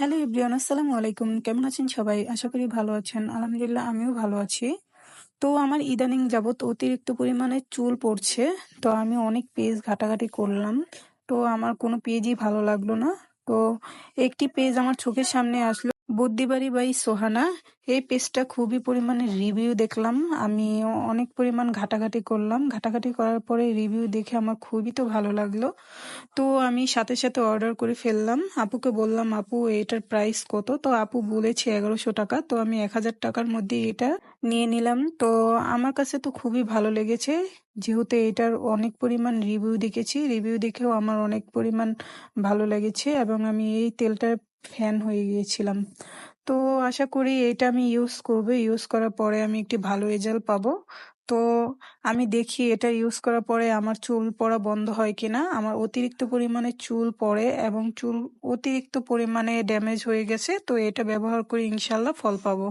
Hello ইব্রিয়ান আসসালামু আলাইকুম। কেমন আছেন সবাই? আশা করি ভালো আছেন। আলহামদুলিল্লাহ, আমিও ভালো আছি। তো আমার ইদানিং যাবৎ অতিরিক্ত পরিমাণে চুল পড়ছে। তো আমি অনেক পেজ ঘাটাঘাটি করলাম। তো আমার কোনো পেজই ভালো লাগল না। তো একটি পেজ আমার চোখের সামনে আসলো। বুদ্ধিবাড়ি বাই সোহানা, এই পেজটা খুবই পরিমাণে রিভিউ দেখলাম। আমি অনেক পরিমাণ ঘাটাঘাটি করলাম। ঘাটাঘাটি করার পরে রিভিউ দেখে আমার খুবই তো ভালো লাগল। তো আমি সাথে সাথে অর্ডার করে ফেললাম। আপুকে বললাম, আপু, এটার প্রাইস কত? তো আপু বলেছে এগারোশো টাকা। তো আমি এক হাজার টাকার মধ্যে এটা নিয়ে নিলাম। তো আমার কাছে তো খুবই ভালো লেগেছে। যেহেতু এটার অনেক পরিমাণ রিভিউ দেখেছি। রিভিউ দেখেও আমার অনেক পরিমাণ ভালো লেগেছে এবং আমি এই তেলটার ফ্যান হয়ে গিয়েছিলাম। আশা করি এটা আমি ইউজ করব। ইউজ করার পরে আমি একটি ভালো রেজাল্ট পাবো। তো আমি দেখি এটা ইউজ করার পরে আমার চুল পড়া বন্ধ হয় কিনা। আমার অতিরিক্ত পরিমাণে চুল পড়ে এবং চুল অতিরিক্ত পরিমাণে ড্যামেজ হয়ে গেছে। তো এটা ব্যবহার করে ইনশাল্লাহ ফল পাবো।